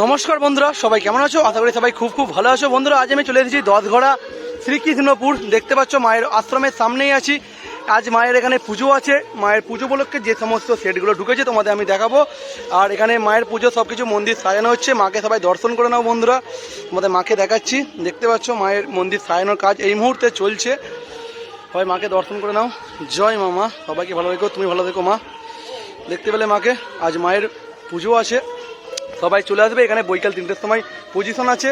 নমস্কার বন্ধুরা, সবাই কেমন আছো? আশা করি সবাই খুব খুব ভালো আছো। বন্ধুরা, আজ আমি চলে এসেছি দশঘড়া শ্রীকৃষ্ণপুর। দেখতে পাচ্ছ মায়ের আশ্রমের সামনেই আছি। আজ মায়ের এখানে পুজো আছে। মায়ের পুজো উপলক্ষে যে সমস্ত সেটগুলো ঢুকেছে, তোমাদের আমি দেখাবো। আর এখানে মায়ের পুজো সব কিছু মন্দির সাজানো হচ্ছে। মাকে সবাই দর্শন করে নাও বন্ধুরা। তোমাদের মাকে দেখাচ্ছি। দেখতে পাচ্ছ মায়ের মন্দির সাজানোর কাজ এই মুহূর্তে চলছে। সবাই মাকে দর্শন করে নাও। জয় মা মা সবাইকে ভালো থেকো। তুমি ভালো থেকো মা। দেখতে পেলে মাকে। আজ মায়ের পুজো আছে। সবাই চলে আসবে। এখানে বৈকাল তিনটের সময় পজিশন আছে।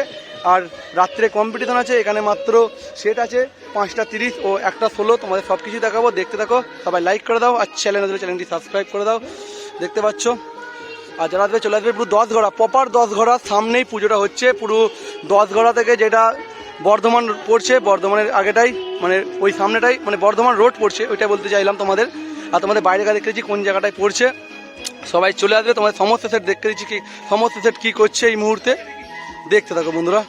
আর রাত্রে কম্পিটিশন আছে। এখানে মাত্র সেট আছে পাঁচটা তিরিশ ও একটা ষোলো। তোমাদের সব কিছু দেখাবো। দেখতে থাকো। সবাই লাইক করে দাও। আর চ্যানেল চ্যানেলটি সাবস্ক্রাইব করে দাও। দেখতে পাচ্ছ? আর যারা আসবে, চলে আসবে পুরো দশ ঘোড়া প্রপার দশ ঘোড়ার সামনেই পুজোটা হচ্ছে। পুরো দশ ঘোড়া থেকে যেটা বর্ধমান পড়ছে, বর্ধমানের আগেটাই মানে ওই সামনেটাই মানে বর্ধমান রোড পড়ছে, ওইটা বলতে চাইলাম তোমাদের। আর তোমাদের বাইরে গা দেখতেছি কোন জায়গাটায় পড়ছে। সবাই চলে আসবে। তোমাদের সমস্ত সেট দেখতে দিচ্ছি কি, সমস্ত সেট কী করছে এই মুহূর্তে? দেখতে থাকো বন্ধুরা।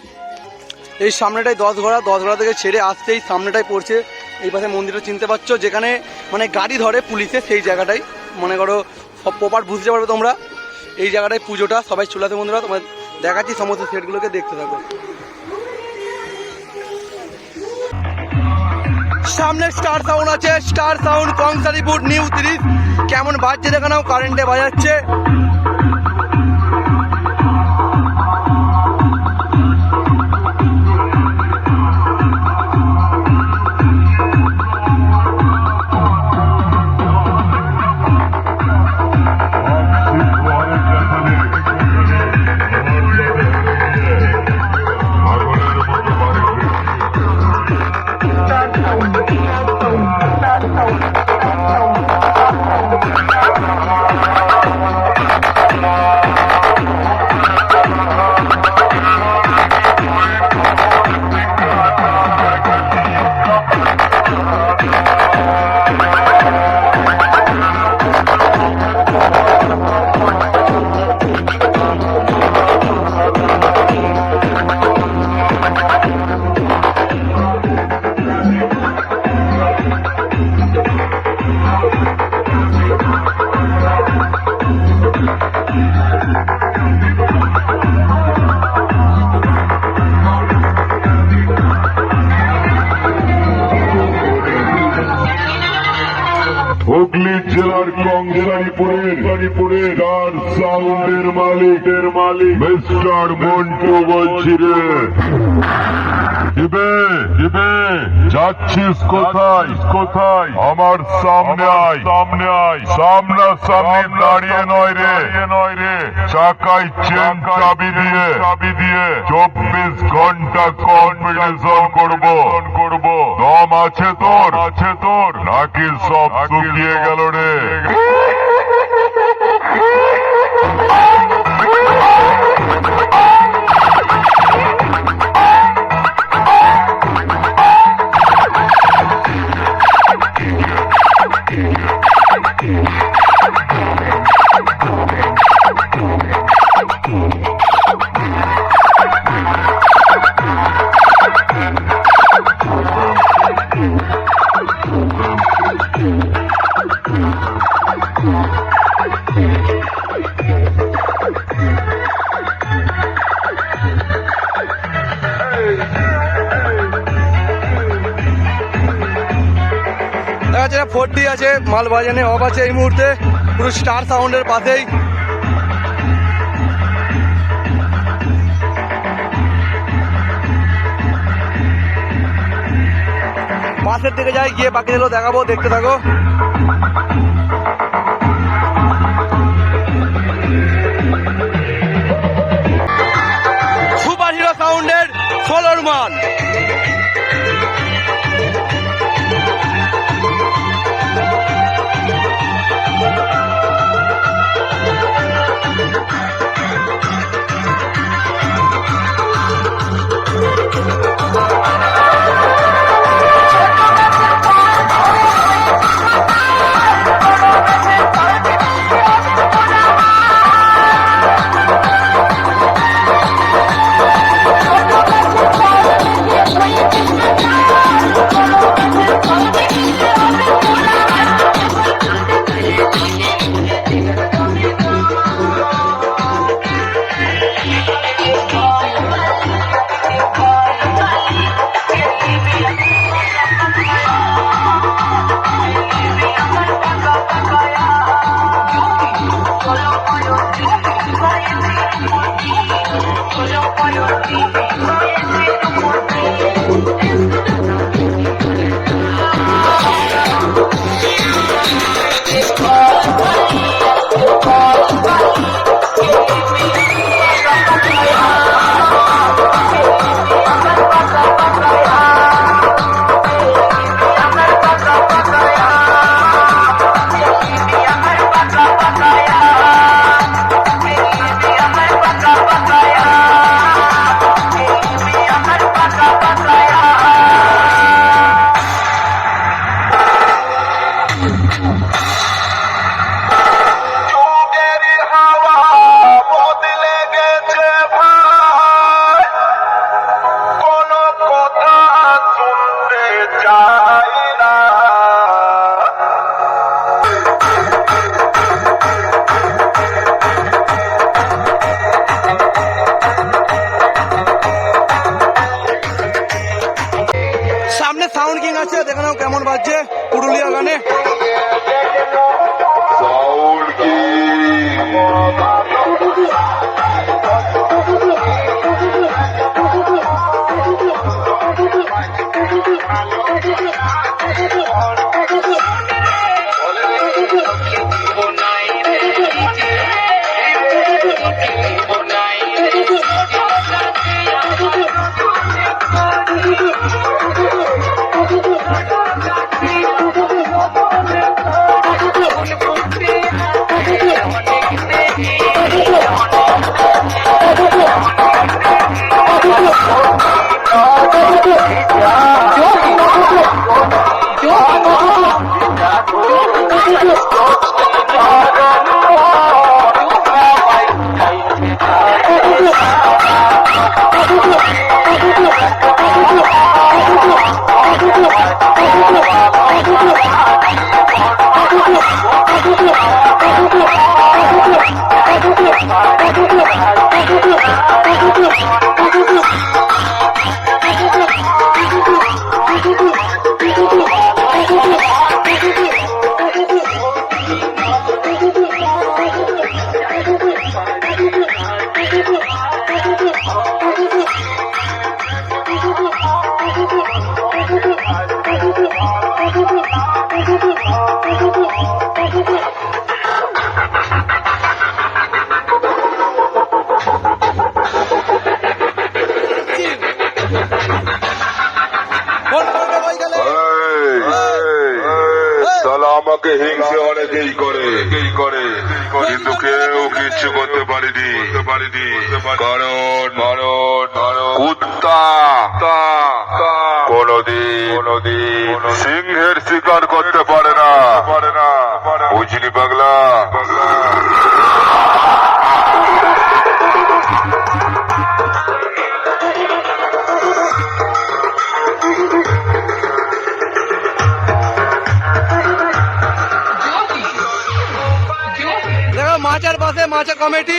এই সামনেটাই দশ ঘোড়া দশ ঘোড়া থেকে ছেড়ে আসতেই সামনেটাই পড়ছে। এই পাশে মন্দিরটা চিনতে পারছ যেখানে মানে গাড়ি ধরে পুলিশে সেই জায়গাটাই। মনে করো, সব প্রপার বুঝতে পারবে তোমরা। এই জায়গাটায় পুজোটা সবাই চলে আসবে বন্ধুরা। তোমার দেখাচ্ছি সমস্ত সেটগুলোকে দেখতে থাকো। সামনে স্টার সাউন্ড আছে। স্টার সাউন্ড কংসারিপুর নিউ তিরিশ কেমন বাজছে দেখে নাও কারেন্টে বাজাচ্ছে। জেলার কংসারিপুরের কারিপুরের ডার সাউন্ডের মালিকের মালিক মিস্টার মন্টু বলছি রে। দিবে দিবে যাচ্ছিস কোথায়? কোথায়? আমার সামনে আয়। সামনে আয়। সামনা সামনে দাঁড়িয়ে নয় রে। নয় রে। চাকায় চেন চাবি দিয়ে। চাবি দিয়ে। চব্বিশ ঘণ্টা কম্পিটিশন করব। করব। দম আছে তোর। আছে তোর। নাকি সব শুকিয়ে গেল রে? আছে মাল বাজানে অফ আছে এই মুহূর্তে, পুরো স্টার সাউন্ডের পাশেই। পাশের দিকে যাই, গিয়ে বাকি বাকিগুলো দেখাবো, দেখতে থাকো। সুপার হিরো সাউন্ডের ষোলোর মান। 这。কুত্তা কোনদিন সিংহের শিকার করতে পারে না। বুঝলি বাংলা মাছের পাশে মাছের কমিটি।